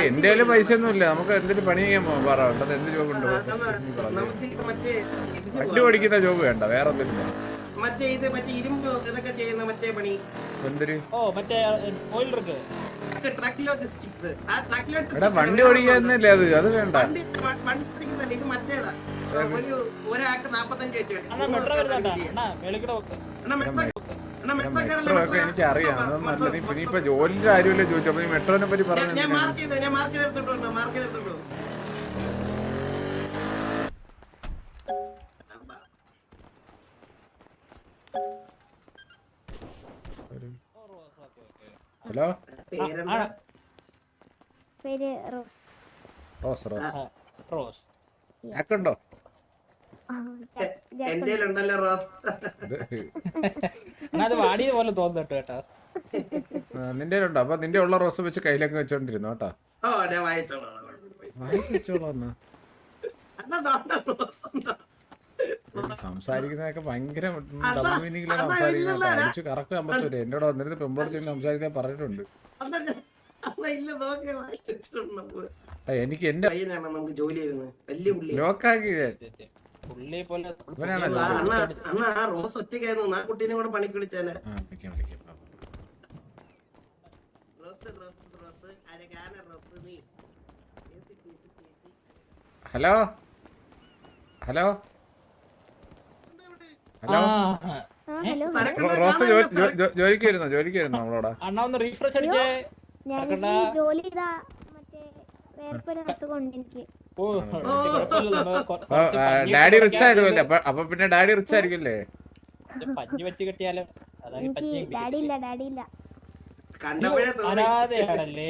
എന്റെ കയ്യിൽ പൈസ ഒന്നുമില്ല നമുക്ക് എന്തെങ്കിലും പണി ചെയ്യാൻ പോകാം പറ എന്ത് ജോബ് ഉണ്ട്? വണ്ടി പഠിക്കുന്ന ജോബ് വേണ്ട വേറെ എന്തെങ്കിലും മറ്റേ ഇരുമ്പ് ഇതൊക്കെ ചെയ്യുന്ന മറ്റേ പണി. ഓ മറ്റേ ഓയിൽ വണ്ടി ഓടിക്കാന്നല്ലേ അത്? അത് വേണ്ട. വണ്ടി ഓടിക്കുന്നല്ലേ ഇത് മറ്റേതാ. ഒരു ഒരാൾക്ക് നാപ്പത്തഞ്ച് വെച്ച് അണ്ണാ മെട്രോ വരുന്നുണ്ടാ? അണ്ണാ മേളിക്കട അണ്ണാ മെട്രോ അണ്ണാ മെട്രോ മെട്രോ? എനിക്ക് അറിയാം അതൊന്നും അല്ല. നീ പിന്നെ ഇപ്പൊ ജോലിന്റെ കാര്യമല്ലേ ചോദിച്ചു? അപ്പൊ നീ മെട്രോനെ പറ്റി പറഞ്ഞു ഞാൻ മാർക്ക് ചെയ്തു ഞാൻ മാർക്ക് ചെയ്തെടുത്തിട്ടുണ്ട് മാർക്ക് ചെയ്തെടുത്തിട്ടുണ്ട്. ഹലോ? പേര് റോസ്. Rose Rose. റോസ്. ആക്കുണ്ടോ ആ, എ- എന്റെ ഉണ്ടല്ലോ റോസ് ഇത് അണ്ണാ അത് വാടിയത് പോലെ കേട്ടോ നിന്റെ ഉണ്ടോ അപ്പൊ നിന്റെ ഉള്ള റോസ് വെച്ച് കയ്യിലൊക്കെ വെച്ചോണ്ടിരുന്നു കേട്ടോ? സംസാരിക്കുന്നതൊക്കെ ഭയങ്കര ഡബിൾ മീനിങ്ങിലാണ് സംസാരിക്കുന്നത് അടിച്ചു കറക്റ്റ് അമ്പത്തൂര് വന്നിരുന്ന് പെമ്പോടത്ത് സംസാരിക്കാൻ പറഞ്ഞിട്ടുണ്ട്. എനിക്ക് എന്റെ ലോക്കാക്കി ഞാൻ. പുള്ളി പോലെ ഇവനാണല്ലോ. ആ, അണ്ണാ അണ്ണാ ആ റോസ് ഒറ്റയ്ക്കായിരുന്നു. ആ കുട്ടീനെ കൂടെ പണിക്ക് വിളിച്ചാലേ ആ, വിളിക്കാം, വിളിക്കാം. Rose Rose Rose. അഴകാന റോസ് നീ. കേസി, കേസി, കേസി. ഹലോ? ഹലോ? ഹലോ? ആ ഹലോ. റോസ് ജോലിക്ക് വരുന്നോ ജോലിക്ക് വരുന്നോ നമ്മളോടാ? അണ്ണാ ഒന്ന് റീഫ്രഷ് അടിച്ചേ. ജോലി ചെയ്താ മറ്റേ വേർപ്പൊരു അസുഖം ഉണ്ട് എനിക്ക്. ഡാഡി റിച്ച് ആയിരിക്കുമല്ലേ? അപ്പൊ പിന്നെ ഡാഡി റിച്ച് ആയിരിക്കില്ലേ പഞ്ഞി വെച്ച് കെട്ടിയാലും അതായത് പഞ്ഞി ഡാഡി ഇല്ല ഡാഡി ഇല്ല കണ്ടപ്പോഴേ തോന്നി. അനാഥയാണല്ലേ?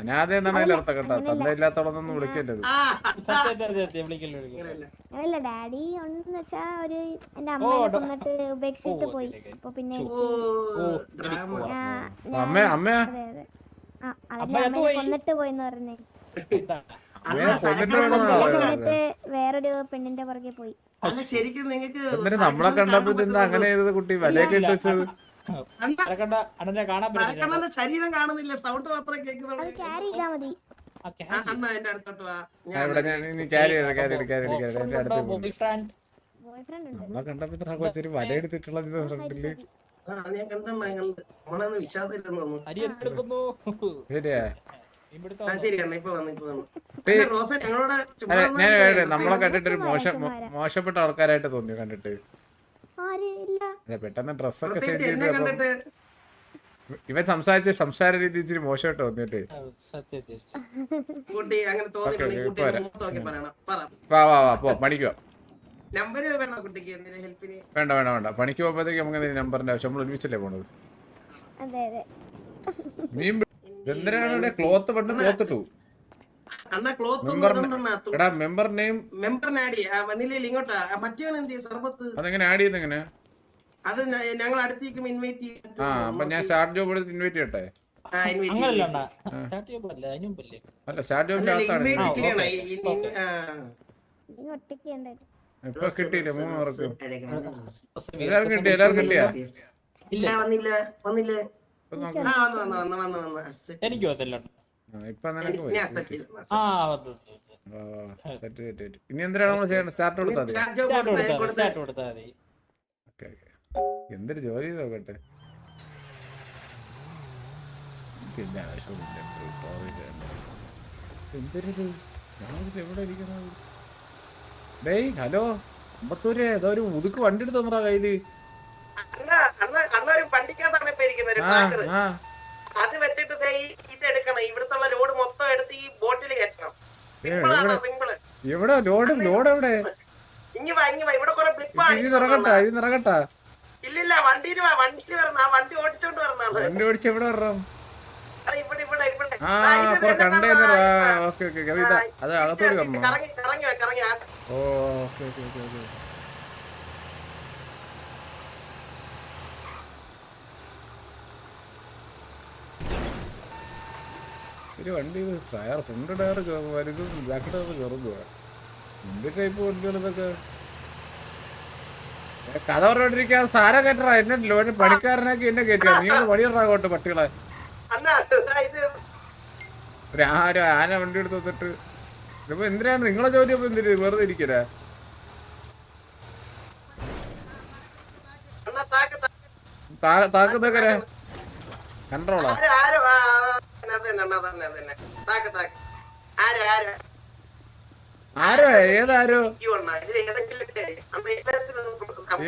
അനാഥ എന്നാണ് അതിന്റെ അർത്ഥം കേട്ടോ? തന്ത ഇല്ലാത്തോളൊന്നും വിളിക്കല്ലത് ആ. സത്യം സത്യം സത്യം വിളിക്കൽ വിളിക്കൽ ഡാഡി ഉണ്ടെന്ന് വെച്ചാ ഒരു എന്റെ അമ്മ കൊന്നിട്ട് ഉപേക്ഷിച്ചിട്ട് പോയി. അപ്പൊ പിന്നെ അമ്മ അമ്മ. കൊന്നിട്ട് പോയിന്ന് പറഞ്ഞേ. വേറൊരു പെണ്ണിന്റെ പുറകെ പോയി. അല്ല ശരിക്കും നിങ്ങക്ക് നമ്മളെ കണ്ടപ്പോ അങ്ങനെ ചെയ്തത് കുട്ടി? വലയൊക്കെ ഇട്ട് വെച്ചത് ശരീരം കാണുന്നില്ല സൗണ്ട് മാത്രമേ കേൾക്കുന്നത് അണ്ണാ എന്റെ അടുത്തോട്ട് വാ. നമ്മളെ കണ്ടപ്പോ ഇത്ര കൊച്ചൊരു വല എടുത്തിട്ടുള്ളത് ഫ്രണ്ടിൽ ആ, ഞാൻ കണ്ടെണ്ണ കണ്ട്. നമ്മളൊന്നും വിശ്വാസം ഇല്ലെന്ന് തോന്നുന്നു. ശരിയാ. നമ്മളെ കണ്ടിട്ട് ഒരു മോശം മോശപ്പെട്ട ആൾക്കാരായിട്ട് തോന്നി കണ്ടിട്ട്? ആര് ഇല്ല. അതെ പെട്ടെന്ന് ഡ്രസ്സൊക്കെ ചേഞ്ച് ചെയ്ത് ഇവൻ സംസാരിച്ച സംസാര രീതി ഇച്ചിരി മോശമായിട്ട് തോന്നിട്ട് വാ വാ വാ പോ പണിക്കോ നമ്പര് വേണം കുട്ടിക്ക്? എന്തിനാ ഹെൽപ്പിന്? വേണ്ട വേണ്ട വേണ്ട. പണിക്ക് പോകുമ്പോഴത്തേക്ക് നമുക്ക് നമ്പറിന്റെ ആവശ്യം നമ്മൾ ഒരുമിച്ചല്ലേ പോണത്? അതെ അതെ. മീൻ പി- ക്ലോത്ത് പണ്ട് ക്ലോത്ത് ഇട്ടു അണ്ണ ക്ലോത്ത് മെമ്പറിന് എടാ മെമ്പർ നെയിം മെമ്പർ ആഡ് വന്നില്ലേ ഇങ്ങോട്ടാ. ആ, മറ്റേവൻ എന്ത് ചെയ്യും? സർബത്ത്? അതെങ്ങനെ ആഡ് ചെയ്യുന്നത് എങ്ങനെ അത് ഞങ്ങൾ അടുത്തേക്കും ഇൻവൈറ്റ് ആ അപ്പൊ ഞാൻ സ്റ്റാർട്ട് ജോബ് എടുത്ത് ഇൻവൈറ്റ് ചെയ്യട്ടെ? അല്ല സ്റ്റാർട്ട് ജോബിന്റെ അകത്താണ് ഇപ്പൊ കിട്ടിയില്ല മൂന്ന് പേർക്ക്. എല്ലാവർക്കും കിട്ടിയ? എല്ലാവർക്കും കിട്ടിയാ? ഇല്ല വന്നില്ല. വന്നില്ല. എനിക്ക്. ഇനി എന്തിനാണ് നമ്മൾ ചെയ്യേണ്ടത്? സ്റ്റാർട്ട് കൊടുത്താൽ മതി. എന്തൊരു ജോലി നോക്കട്ടെ. പിന്നെ ആവശ്യമില്ല എന്തൊരിത് ഞാനിത് എവിടെ ഇരിക്കുന്നത് ഡേയ് ഹലോ അമ്പത്തൂര് ഏതോ ഒരു മുതുക്ക് വണ്ടി എടുത്ത് തന്നടാ കയ്യിൽ അണ്ണാ, അണ്ണാ, അണ്ണാ ഒരു ഇപ്പൊ ഒരു ട്രാക്കർ. അത് വെച്ചിട്ട് ഈ ഇത് എടുക്കണം. ഇവിടുത്തെ ലോഡ് മൊത്തം എടുത്ത് ഈ ബോട്ടിൽ കയറ്റണം. ഏ, സിമ്പിൾ എവിടെ ലോഡ് ലോഡ് എവിടെ? ഇങ്ങി വാ ഇങ്ങി വാ. ഇവിടെ കുറെ ബ്ലിപ്പാണ് ഇത് ഇറങ്ങട്ടാ ഇത് ഇറങ്ങട്ടാ ഇല്ലില്ല വണ്ടിയിൽ വാ വണ്ടിയിൽ വരണം. ആ വണ്ടി ഓടിച്ചോണ്ട് വരണം വണ്ടി ഓടിച്ച് എവിടെ വരണം? ഇവിടെ ഇവിടെ ഇവിടെ. ആ കുറെ കണ്ടെയ്നർ ആ, ഓക്കെ ഓക്കെ അത് അകത്തോട്ട് വരണം കറങ്ങി കറങ്ങി വാ, കറങ്ങി. ഓ ഓക്കേ ഓക്കേ ഓക്കെ. ഒരു വണ്ടി ഇത് ടയർ ഫ്രണ്ട് ടയർ വലുതും ബാക്ക് ടയർ ചെറുതുമാണ് എന്ത് ടൈപ്പ് വണ്ടികൾ ഇതൊക്കെ കഥ പറഞ്ഞോണ്ടിരിക്കാൻ സാര കയറ്ററാ എന്നെ ലോന് പണിക്കാരനാക്കി എന്നെ കേട്ടിയ നീ ഒന്ന് പണിയിടാകോട്ട് പട്ടികളെ. ഒരു ആരും ആന വണ്ടി എടുത്ത് വന്നിട്ട്. ഇതിപ്പോ എന്തിനാണ് നിങ്ങളെ ജോലി അപ്പൊ എന്തിനു? വെറുതെ ഇരിക്കല അണ്ണാ താക്ക് താക്ക്. താക്കുന്നൊക്കെ കൺട്രോളാ? ആര് ഏതാരോ?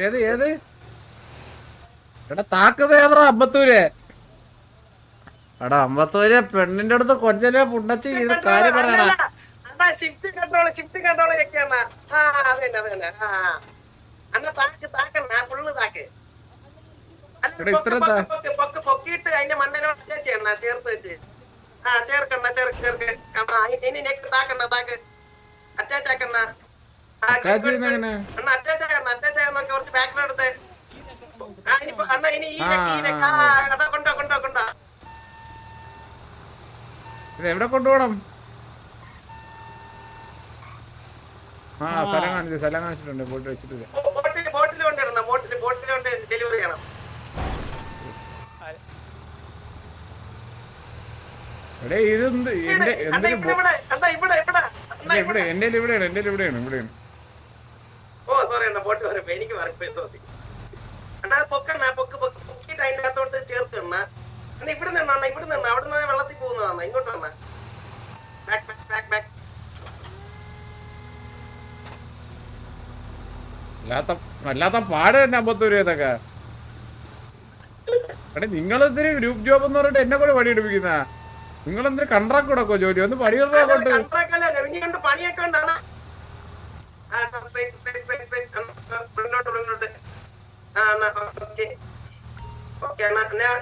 ഏത് ഏത്? എടാ താക്കത് ഏതാ അമ്പത്തൂര്? എടാ അമ്പത്തൂര് പെണ്ണിന്റെ അടുത്ത് കൊഞ്ചലെ പുണ്ടച്ച്? ഇത് കാര്യം പറയണ ഷിഫ്റ്റ് കൺട്രോൾ ഷിഫ്റ്റ് കൺട്രോൾ ഒക്കെ അണ്ണാ ആ താക്ക് ഫുള്ള് താക്ക്. അല്ല, പൊക്കിയിട്ട് അതിന്റെ ചേർക്കണ്ണ ചേർത്ത് വെച്ച്. ആ ചേർക്കണ്ണ ചേർക്ക് ചേർക്ക് ഇനി നെക്സ്റ്റ് താക്കണ്ണ താക്ക് അണ്ണ കുറച്ച് ബാക്കിലെടുത്ത് ഇനി പൊ- അണ്ണ ഇനി ഈ കൊണ്ടോ കൊണ്ടോ കൊണ്ടോ. ഇത് എവിടെ കൊണ്ടുപോകണം? ആ ആ. സ്ഥലം കാണിച്ചു സ്ഥലം കാണിച്ചിട്ടുണ്ട് ബോട്ടിൽ വെച്ചിട്ടില്ല ബോട്ടിൽ ബോട്ടിൽ കൊണ്ടിടണം ബോട്ടിൽ ബോട്ടിൽ കൊണ്ട് ഡെലിവറി ചെയ്യണം. എടേ ഇതെന്ത് എന്റെ അണ്ണാ ഇവിടെ എന്റെ ഇവിടെയാണ് എന്റെ ഇവിടെയാണ് ഇവിടെയാണ്. ഓ സോറി പോട്ട് വരും എനിക്ക് വരപ്പോ തോന്നി അണ്ണാ പൊക്കണ്ണ പൊക്ക് പൊക്ക് പൊക്കിട്ട് അതിന്റെ അകത്തോട്ട് ചേർത്ത് അണ്ണ അണ്ണാ ഇവിടെ നിന്നാ അണ്ണാ ഇവിടെ നിന്നാ അവിടെ നിന്ന് വെള്ളത്തിൽ പോകുന്നതാണ് ഇങ്ങോട്ട് അണ്ണ ബാക്ക് ബാക്ക് ബാക്ക് പാട് തന്നെ അമ്പത്തൂര് ഇതൊക്കെ എടേ നിങ്ങളെന്തിന് ഗ്രൂപ്പ് ജോബ് എന്ന് പറഞ്ഞിട്ട് എന്നെ കൂടെ പണിയെടുപ്പിക്കുന്ന? നിങ്ങളെന്തിന് കൺട്രാക്ട് കൊടുക്കോ ജോലി? ഒന്ന് പണി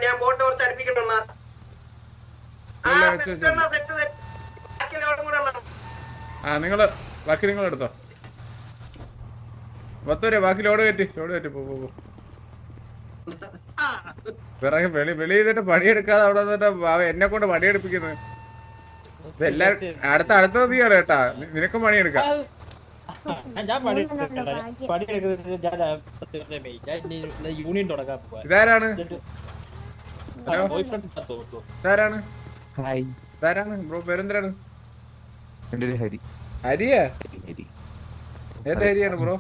ഞാൻ ബോട്ട് കുറച്ച് ആ നിങ്ങൾ ബാക്കി നിങ്ങൾ എടുത്തോ പത്തൂര് ബാക്കി ലോഡ് കയറ്റി ലോഡ് കയറ്റി പോ പോ, പോ പിറകെ വെളി വെളി ചെയ്തിട്ട് പണിയെടുക്കാതെ അവിടെ നിന്നിട്ട് അവൻ എന്നെ കൊണ്ട് പണിയെടുപ്പിക്കുന്നത്. എല്ലാരും അടുത്ത അടുത്ത നീയാണ് കേട്ടാ. നി- നിനക്കും പണിയെടുക്കാം. ഇതാരാണ്? ഇതാരാണ്? ഹായ് ഇതാരാണ്? ബ്രോ പേരെന്തരാണ് ഹരി. ഹരിയ? ഹരി. ഏത് ഹരിയാണ് bro?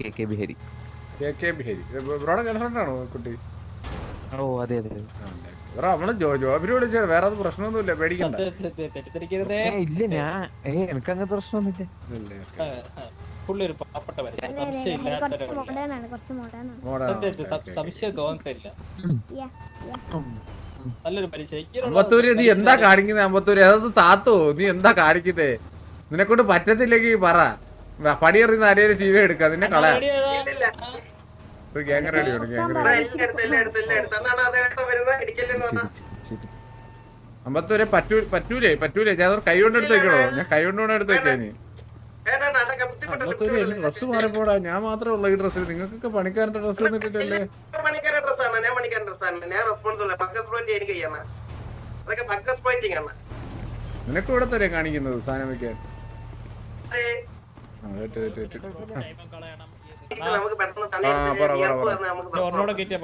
K K B Hari. കുട്ടി? ഓ അതെ അതെ. അതെ. ബ്രോ നമ്മൾ ജോ ജോബിന് വിളിച്ചാണ്. വേറെ അത് പ്രശ്നമൊന്നുമില്ല. പേടിക്കണ്ട. ഇല്ല ഞാൻ ഏ എനിക്ക് അങ്ങനത്തെ പ്രശ്നമൊന്നുമില്ല. ഒരു പാവപ്പെട്ടവരെ. സംശയം തോന്നത്തില്ല നല്ലൊരു അമ്പത്തൂര് നീ എന്താ. കാണിക്കുന്നത് അമ്പത്തൂര് അതൊന്ന് താത്തോ? നീ എന്താ കാണിക്കുന്നേ? നിന്നെക്കൊണ്ട് പറ്റത്തില്ലെങ്കിൽ പറ. പണിയെറിയുന്ന ആരെയും ടി വി എടുക്കാം നിന്നെ കള ഗ്യാങ് റെഡിയാണ് റെഡി. അമ്പത്തൂരെ പറ്റൂ പറ്റൂലേ പറ്റൂലേ. ഞാൻ കൈ കൊണ്ട് എടുത്ത് വെക്കണോ? ഞാൻ കൈ കൊണ്ട് എടുത്ത് വെക്കാൻ അമ്പത്തൂര് എന്റെ ഡ്രസ്സ് മാറിപ്പോടാ. ഞാൻ മാത്രമേ ഉള്ളൂ ഈ ഡ്രസ്സിൽ നിങ്ങൾക്കൊക്കെ പണിക്കാരന്റെ ഡ്രസ്സ് ആണ്. നിനക്ക് ഇവിടെ തരാം കാണിക്കുന്നത് സാധനം വെക്കാൻ. അത് ആ, തെറ്റ്, തെറ്റ്, തെറ്റ്. ആ, ടൈമും കളയണം. ഇത് നമുക്ക് പെട്ടെന്ന് ആ, പറ, പറ, വിയർപ്പ് പറ. വന്ന് നമുക്ക് ഒരു ഒരെണ്ണൂടെ കയറ്റി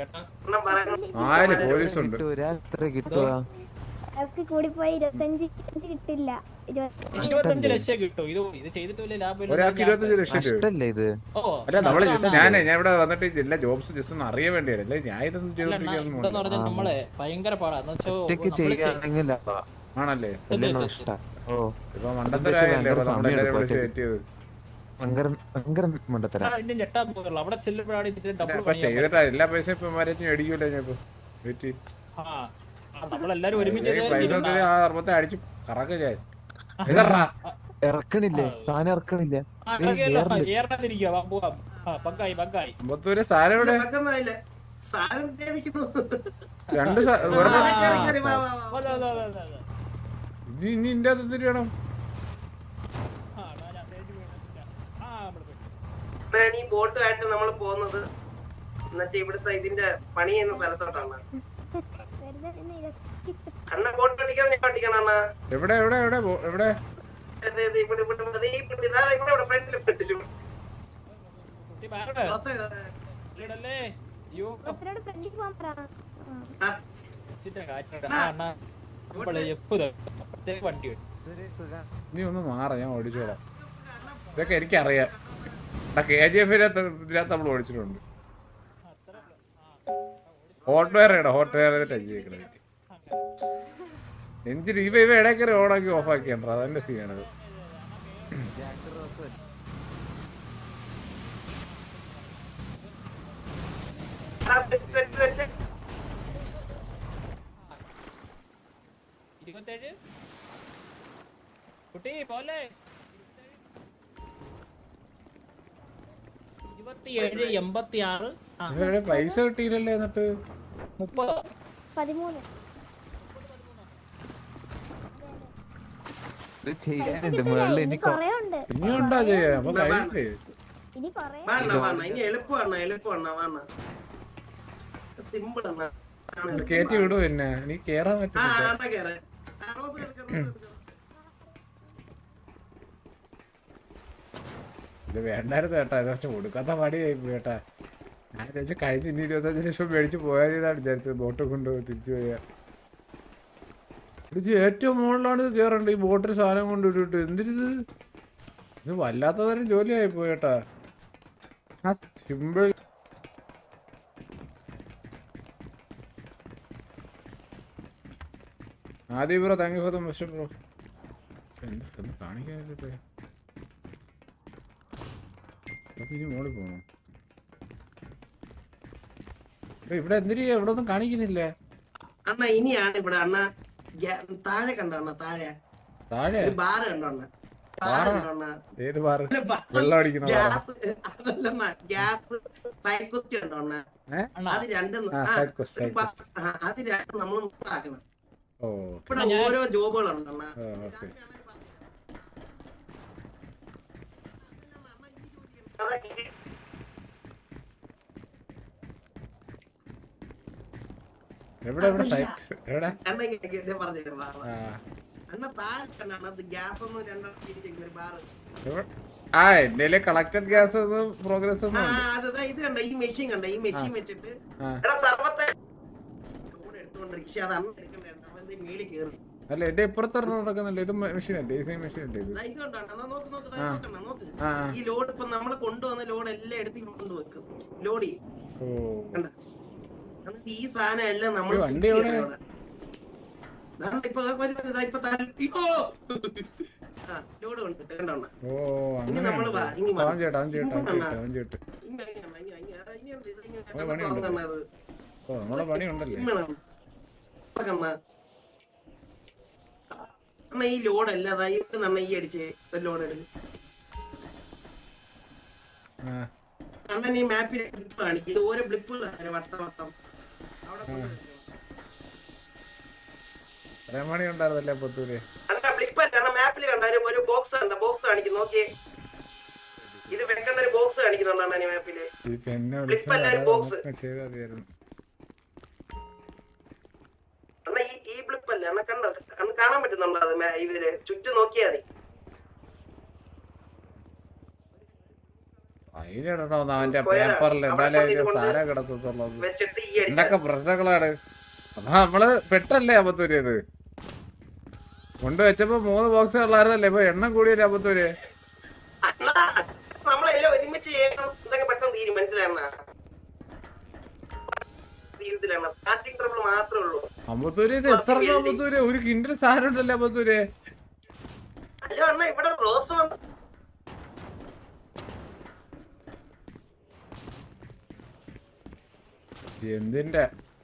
കേട്ടോ. ഒന്നും പോലീസ് ഉണ്ട് അവർക്ക് കൂടിപ്പോയി ഇരുപത്തഞ്ച് ഇരുപത്തഞ്ച് കിട്ടില്ല. ഇരുപത്തി ഇരുപത്തഞ്ച് ലക്ഷം കിട്ടും. ഇത് ഇത് ഒരാൾക്ക് ഇരുപത്തഞ്ച് ലക്ഷം ഇത്? ഓ. അല്ല നമ്മൾ അതാണ്. ജസ്റ്റ് ഞാനേ ഞാൻ ഇവിടെ വന്നിട്ട് എല്ലാ ജോബ്സ് ജസ്റ്റ് ഒന്ന് അറിയാൻ വേണ്ടിയാണ് ഞാൻ ഇതൊന്നും ചെയ്തോണ്ടിരിക്കുന്നു നമ്മളെ ഭയങ്കര പാടാ. എന്ന് ആണല്ലേ ഇപ്പൊ മണ്ടത്തരായല്ലേ നമ്മളെല്ലാരും വിളിച്ച് ചെയ്തിട്ടാ എല്ലാ പൈസയും ഇപ്പൊ മരത്തിന് അടിക്കൂല ഞാൻ ഇപ്പൊ വെയിറ്റ് പൈസ അടിച്ച് കറക്ക ഞാൻ ഇറക്കണില്ലേ സാധനം ഇറക്കണില്ല അമ്പത്തൂര് വെക്കുന്നില്ല രണ്ട് ഇത് ഇനി ഇന്റെ അത് പോയി. ഞാൻ ഈ ബോട്ടുമായിട്ട് നമ്മൾ പോകുന്നത് എന്നിട്ട് ഇവിടുത്തെ ഇതിന്റെ പണി ചെയ്യുന്ന സ്ഥലത്തോട്ടാണ് വെറുതെ നിന്ന് ഇരുപത്തി അണ്ണ ബോട്ട് ഓടിക്കാൻ ഞാൻ ഓടിക്കണം അണ്ണ. എവിടെ എവിടെ എവിടെ? പോ- എവിടെ? ഇത് ഇത് ഇവിടെ ഇവിടെ ഇവിടെ ഈ ഇവിടെ ഇതാ ഇവിടെ ഇവിടെ ഫ്രണ്ടിൽ? ഇല്ലടല്ലേ? അയ്യോ, ഒത്തിരിയോട് ഫ്രണ്ടിൽ പോകാൻ പറ. ഇച്ചിരി ആ, അണ്ണാ, നീ ഒന്ന് മാറ ഞാൻ ഓടിച്ചോളാം. ഇതൊക്കെ എനിക്കറിയാം. കെ ജി എഫിനകത്ത് ഇതിനകത്ത് നമ്മൾ ഓടിച്ചിട്ടുണ്ട്. ഹോട്ട്വെയർ ഹോട്ട്വെയർ ഇടാം ഹോട്ട് വെയർ ടച്ച് ചെയ്യിക്കണത് എഞ്ചിൻ ഇവ ഇവ ഇടയ്ക്കറി ഓണാക്കി ഓഫ് ആക്കിയാണ് അതെന്റെ സീനാണത് ഇരുപത്തേഴ് കുട്ടി പോലെ. ഇരുപത്തിയേഴ് എൺപത്തി ആറ് ആ. പൈസ കിട്ടിയില്ലല്ലേ എന്നിട്ട്? മുപ്പതോ പതിമൂന്ന്. ചെയ്യാനുണ്ട് മുകളിൽ ഇനി എനിക്ക് കൊറേ ഉണ്ട് ഇനിയും ഉണ്ടാ അപ്പൊ കഴിഞ്ഞില്ലേ ഇനി കൊറേ വേണ്ട വേണ്ട. ഇനി എളുപ്പമാണ് എളുപ്പമാണ് വേണ്ട. സിമ്പിൾ ആണ് ഇത് കേറ്റി വിടൂ എന്നെ നീ കേറാൻ പറ്റില്ല ആണ്ട കേറ് അറുപത് പേർക്ക് അറുപത് പേർക്ക്. ഇത് വേണ്ടായിരുന്നു ചേട്ടാ ഇത് പക്ഷെ കൊടുക്കാത്ത പണിയായി ചേട്ടാ ഞാൻ ചോദിച്ചാൽ കഴിച്ച് ഇനി ഇരുപത്തഞ്ച് ലക്ഷം മേടിച്ച് പോയാൽ ഇതാണ് വിചാരിച്ചത്. ബോട്ട് കൊണ്ടുപോയി തിരിച്ചു പോയാ ഇത് ഏറ്റവും മുകളിലാണ് ഇത് കയറേണ്ടത് ഈ ബോട്ടിൽ സാധനം കൊണ്ട് ഇട്ടിട്ട് എന്തിരിത് ഇത് വല്ലാത്ത തരം ജോലിയായി പോയി കേട്ടാ. ആ സിമ്പിൾ ആദ്യം bro thank you for the message bro എന്തൊക്കെ ഒന്ന് കാണിക്കാനില്ലേ അപ്പൊ ഇനി മോളിൽ പോണോ? ഇവിടെ എന്തിരി ഇവിടെ ഒന്നും കാണിക്കുന്നില്ല? അണ്ണ ഇനിയാണ് ഇവിടെ അണ്ണ താഴെ കണ്ടോ അണ്ണ താഴെ? താഴെ? ബാറ് കണ്ടോ അണ്ണ? ഏത് ബാറ്? വെള്ളം അടിക്കുന്ന ഗ്യാപ്പ് സൈഡ് ഉണ്ടോ അണ്ണ? അത് രണ്ടും അത് രണ്ടും നമ്മൾ ആക്കണം ഇവിടെ ഓരോ ജോബുകളുണ്ട് എവിടെ എവിടെ? സൈറ്റ് എവിടെ. ആ. എന്റെ കളക്ടഡ് ഗ്യാസ് ഒന്നും പ്രോഗ്രസ് ഒന്നും ഇത് കണ്ട ഈ മെഷീൻ കണ്ട ഈ മെഷീൻ വെച്ചിട്ട് എടുത്തോണ്ട് റിക്ഷ എടുത്തോണ്ടിരിക്കും മേളിൽ കയറും അല്ല എന്റെ ഇപ്പുറത്ത് നടക്കുന്നില്ല ഇത് മെഷീൻ അല്ലേ ഈ സെയിം മെഷീൻ അല്ലേ ഇത്. ഈ ലോഡ് ഇപ്പൊ നമ്മൾ കൊണ്ടുവന്ന ലോഡ് എല്ലാം എടുത്ത് കൊണ്ടുവെക്കും ലോഡ് ചെയ്യും എന്നിട്ട് ഈ സാധനം എല്ലാം നമ്മൾ? ഇപ്പൊ ലോഡ് കണ്ടോ ഓ ഇനി നമ്മൾ ഇനി ചേട്ടാ അവൻ അണ്ണാ ഈ ലോഡ് അല്ല അതാ ഇവിടെ നിന്ന് ഈ അടിച്ച് ഒരു ലോഡ് എടുക്കും. അണ്ണൻ ഈ മാപ്പിൽ ബ്ലിപ്പ് കാണിക്കും. ഇത് ഓരോ ബ്ലിപ്പുകളാണ് വട്ടം വട്ടം. അവിടെ പണി ഉണ്ടായിരുന്നല്ലേ പുത്തൂര്? അണ്ണാ ബ്ലിപ്പ് അല്ല അണ്ണാ മാപ്പിൽ കണ്ടാലും ഒരു- ബോക്സ് കണ്ട ബോക്സ് കാണിക്കും നോക്കിയേ. ഇത് ഒരു ബോക്സ് മാപ്പിൽ ഈ പെണ്ണെ Clip അല്ല, ഒരു box. വിളിച്ചു ചെയ്താൽ മതിയായിരുന്നു. അണ്ണാ ഈ ഈ ബ്ലിപ്പ് അല്ല അണ്ണാ കണ്ടോ? കാണാൻ പറ്റുന്നുണ്ടോ അത് ഇവർ ചുറ്റും നോക്കിയാ മതി. അവന്റെ പേപ്പറിൽ എന്തൊക്കെ പ്രശ്നങ്ങളാണ്? അപ്പൊ നമ്മൾ പെട്ടല്ലേ അമ്പത്തൂര് ഇത് കൊണ്ടുവച്ചപ്പോ മൂന്ന് ബോക്സ് ഉള്ളായിരുന്നല്ലേ? ഇപ്പൊ എണ്ണം കൂടിയല്ലേ അമ്പത്തൂര്? മാത്രമേ ഉള്ളൂ. അമ്പത്തൂര് ഇത് എത്ര അമ്പത്തൂര് ഒരു കിൻഡിൽ സാധനം ഉണ്ടല്ലേ അമ്പത്തൂര് എന്തിന്റെ?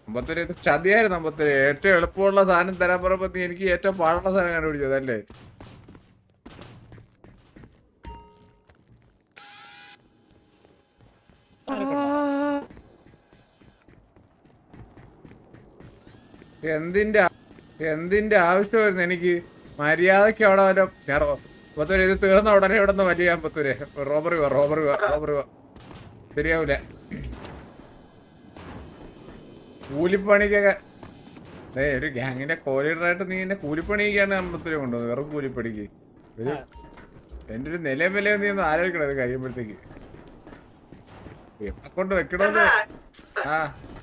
അമ്പത്തൂര് ഇത് ചതിയായിരുന്നു അമ്പത്തൂര് ഏറ്റവും എളുപ്പമുള്ള സാധനം തരാൻ പറയുമ്പോ എനിക്ക് ഏറ്റവും പാടുള്ള സാധനം കണ്ടുപിടിച്ചത് എന്തിന്റെ എന്തിന്റെ ആവശ്യമായിരുന്നു എനിക്ക്? മര്യാദയ്ക്ക് അവിടെ വല്ല പത്തൂര് ഇത് തീർന്ന ഉടനെ ഇവിടെ നിന്ന് വലിയ പത്തൂര് റോബറി വാ റോബറി വാ റോബറി വാ. ശരിയാവൂല. കൂലിപ്പണിക്കൊക്കെ ഒരു ഗ്യാങ്ങിന്റെ കോലീഡറായിട്ട് നീ എന്നെ കൂലിപ്പണിക്കാണ് അമ്പത്തൂര് കൊണ്ടുവന്നത്. വെറും കൂലിപ്പണിക്ക്. എന്റെ ഒരു നിലയും വിലയും നീ ഒന്ന് ആലോചിക്കണം ഇത് കഴിയുമ്പോഴത്തേക്ക്. കൊണ്ട് വെക്കണമെന്ന് ആ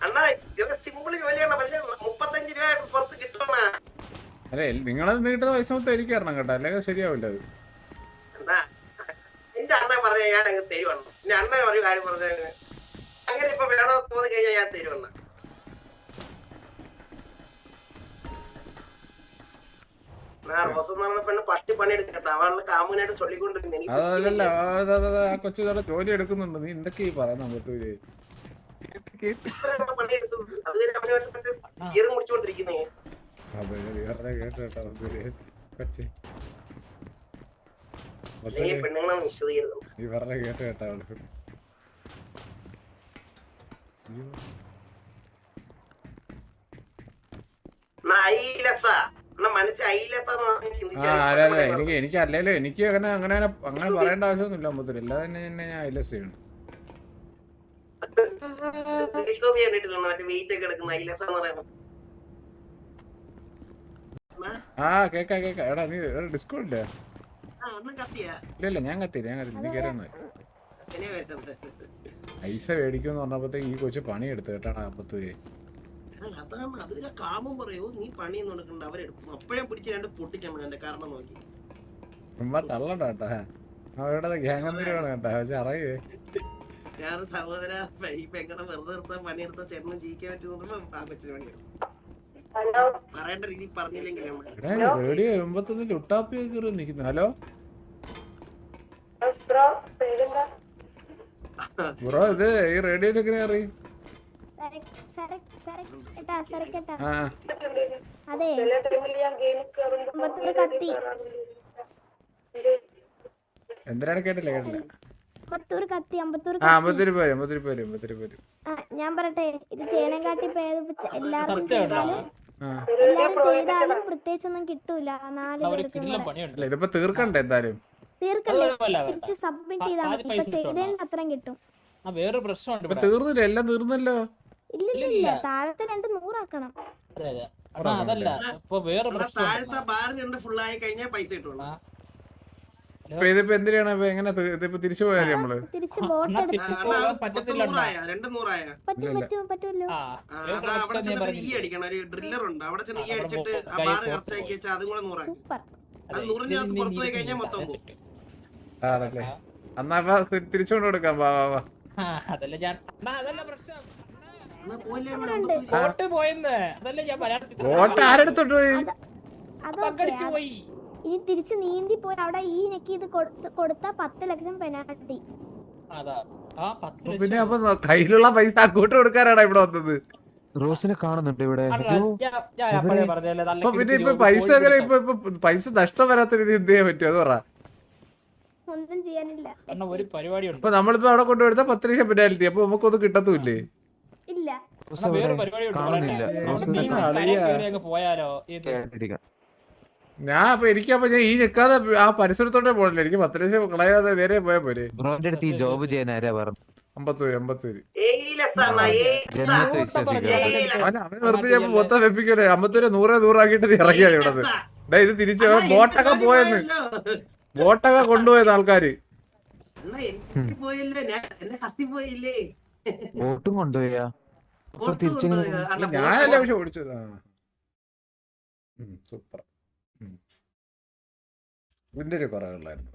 അണ്ണാ ഇത് സിമ്പിൾ ജോലിയാണ് പക്ഷെ മുപ്പത്തഞ്ച് രൂപ പുറത്ത് കിട്ടണ അല്ലേ നിങ്ങളത് നീട്ടുന്ന പൈസ മൊത്തം എനിക്ക് തരണം കേട്ടോ. അല്ലെങ്കിൽ ശരിയാവില്ല അത്. എന്റെ അണ്ണൻ പറഞ്ഞ ഞാൻ അങ്ങ് തരുവണ്ണ. എന്റെ അണ്ണൻ ഒരു കാര്യം പറഞ്ഞു അങ്ങനെ ഇപ്പൊ വേണോ തോന്നി കഴിഞ്ഞാൽ ഞാൻ തരുവണ്ണ. അത് അത് അത് ജോലി എടുക്കുന്നുണ്ട്. നീ എന്തൊക്കെ പറയാൻ പറയുന്ന മുത്തൂര് അതുവരെ അവന് കേട്ടോ കേട്ടോ അല്ല എനിക്ക് എനിക്ക് അല്ലല്ലോ എനിക്ക് അങ്ങനെ അങ്ങനെ അങ്ങനെ പറയേണ്ട ആവശ്യമൊന്നുമില്ല മുത്തൂര് അല്ലാതെ തന്നെ തന്നെ ഞാൻ ഐലസ് ചെയ്യണം. വെയിറ്റ് ഒക്കെ എടുക്കുന്ന ഐലസ് എന്ന് പറയുന്നത് ആ കേക്കാ കേക്കാ. എടാ നീ ഡിസ്കോ ഇല്ലേ? ആ ഒന്നും കത്തിയാ. ഇല്ല ഇല്ല ഞാൻ കത്തിയില്ല ഞാൻ കത്തി നീ കയറാന്ന് പൈസ മേടിക്കുമെന്ന് പറഞ്ഞപ്പോഴത്തേക്ക് ഈ കൊച്ചു പണി എടുത്തു കേട്ടാടാ അപ്പത്തൂര് അതാണ്. അതിലെ കാമം പറയൂ നീ പണിയൊന്നും എടുക്കണ്ട. അവരെടുക്കും അപ്പഴേ പിടിച്ച് രണ്ട് എന്റെ കാരണം നോക്കി. ചുമ്മാ തള്ളണ്ട കേട്ടാ. അവരുടെ കേട്ടാ. പക്ഷെ അറിയേ. ഞാൻ സഹോദര ഈ പെങ്ങളെ വെറുതെ നിർത്താൻ പണിയെടുത്ത ചേട്ടനും ജീവിക്കാൻ പറ്റുന്ന ആ കൊച്ചിന് പണിയെടുക്കും പറയേണ്ട രീതി റേഡിയോ കയറി നിൽക്കുന്നു ഹലോ? ബ്രോ ഇത് ഈ റേഡിയോയിൽ എങ്ങനെ അതെ. കത്തി. എന്തിനാണ് കേട്ടില്ല കേട്ടില്ല. അമ്പത്തൂർ കത്തി അമ്പത്തൂർ പേര് പേര് പേര്. ഞാൻ പറട്ടെ ഇത് ചേനങ്കാട്ടി പേര് എല്ലാവർക്കും എല്ലാരും ചെയ്താലും പ്രത്യേകിച്ചൊന്നും കിട്ടൂല. നാല് പേർക്കും. ഇതിപ്പോ തീർക്കണ്ടേ എന്തായാലും? തീർക്കണ്ടേ? തിരിച്ച് സബ്മിറ്റ് ചെയ്താൽ മതി. ഇപ്പൊ പൈസ അത്രയും കിട്ടും. ആ വേറെ പ്രശ്നമുണ്ട് തീർന്നില്ല എല്ലാം തീർന്നല്ലോ. ഇല്ല ഇല്ല ഇല്ല. ഇല്ല താഴത്തെ രണ്ട് നൂറാക്കണം. അതെ അതെ. അതല്ല. ഇപ്പൊ വേറെ താഴത്തെ ബാർ രണ്ട് ഫുൾ ആയി കഴിഞ്ഞാൽ പൈസ കിട്ടുള്ളൂ. ആ. ഇപ്പൊ ഇതിപ്പോ എന്തിനാണ്? ഇപ്പൊ എങ്ങനെ ഇതിപ്പോ തിരിച്ചു പോയാൽ നമ്മൾ? തിരിച്ച് ബോട്ട് എടുത്ത് തിരിച്ച് പറ്റും പറ്റും പറ്റുമല്ലോ. അതാ അവിടെ ചെന്നിട്ട് ഈ അടിക്കണം. ഒരു ഡ്രില്ലർ ഉണ്ട്. അവിടെ ചെന്ന് ഈ ആ, അടിച്ചിട്ട് കൈ കറക്റ്റ് ആക്കി വെച്ചാൽ അതും കൂടെ നൂറാക്കി സൂപ്പർ. അത് അതെ, നൂറിനകത്ത് പുറത്ത് പോയി കഴിഞ്ഞാൽ മൊത്തം പോകും. ആണല്ലേ അപ്പൊ തിരിച്ചുകൊണ്ട് കൊടുക്കാം. വാ വാ വാ. അതല്ല ഞാൻ അതല്ല പ്രശ്നം. വോട്ട് പോയെന്ന്. അതല്ല ഞാൻ വോട്ട് ആരെടുത്തോട്ട് പോയി? അതൊക്കെ പങ്കടിച്ചു പോയി. ഇനി തിരിച്ച് നീന്തി പോയി അവിടെ ഈ നെക്കി ഇത് കൊടുത്ത പത്ത് ലക്ഷം പെനാൾട്ടി അതാ ആ പത്ത് അപ്പൊ ലക്ഷം പിന്നെ അപ്പൊ കയ്യിലുള്ള പൈസ അങ്ങോട്ട് കൊടുക്കാനാണ് ഇവിടെ വന്നത്. റോസിനെ കാണുന്നുണ്ട് ഇവിടെ. പിന്നെ ഇപ്പൊ പൈസ അങ്ങനെ എങ്ങനെ ഇപ്പൊ ഇപ്പൊ പൈസ നഷ്ടം വരാത്ത രീതി എന്ത് ചെയ്യാൻ പറ്റും? അത് പറ. ഒന്നും ചെയ്യാനില്ല. അണ്ണാ ഒരു പരിപാടി ഉണ്ട് അപ്പൊ നമ്മളിപ്പോ അവിടെ കൊണ്ടുപോയി പത്ത് ലക്ഷം പെനാൽറ്റി അപ്പൊ നമുക്കൊന്നും കിട്ടത്തുമില്ലേ? ഇല്ല. വേറെ പരിപാടി പോയാലോ? ഞാൻ അപ്പൊ എനിക്കപ്പൊ ഞാൻ ഈ നിൽക്കാതെ ആ പരിസരത്തോട്ടേ പോകണില്ല എനിക്ക് പത്ത് ലക്ഷം കളയാതെ നേരെ പോയാ പോരെ. ബ്രോന്റെ അടുത്ത് ഈ ജോബ് ചെയ്യാൻ ആരാ പറഞ്ഞു? അമ്പത്തൂര് അമ്പത്തൂര്. ജന്മത്തെ വിശ്വസിക്കുക അവൻ അവന് വെറുതെ ഞാൻ മൊത്തം വെപ്പിക്കട്ടെ അമ്പത്തൂര് നൂറേ നൂറാക്കിയിട്ട് നീ ഇറങ്ങിയത് ഇവിടെ ഡേ ഇത് തിരിച്ച് ബോട്ടൊക്കെ പോയെന്ന്. ബോട്ടൊക്കെ കൊണ്ടുപോയത് ആൾക്കാര്. ബോട്ടും ഞാൻ എന്നെ കത്തി പോയില്ലേ? വോട്ടും കൊണ്ടുപോയാ? തിരിച്ചു. ഞാനല്ല പക്ഷെ ഓടിച്ചത്. സൂപ്പർ. ഇതിന്റെ ഒരു കുറവുള്ളായിരുന്നു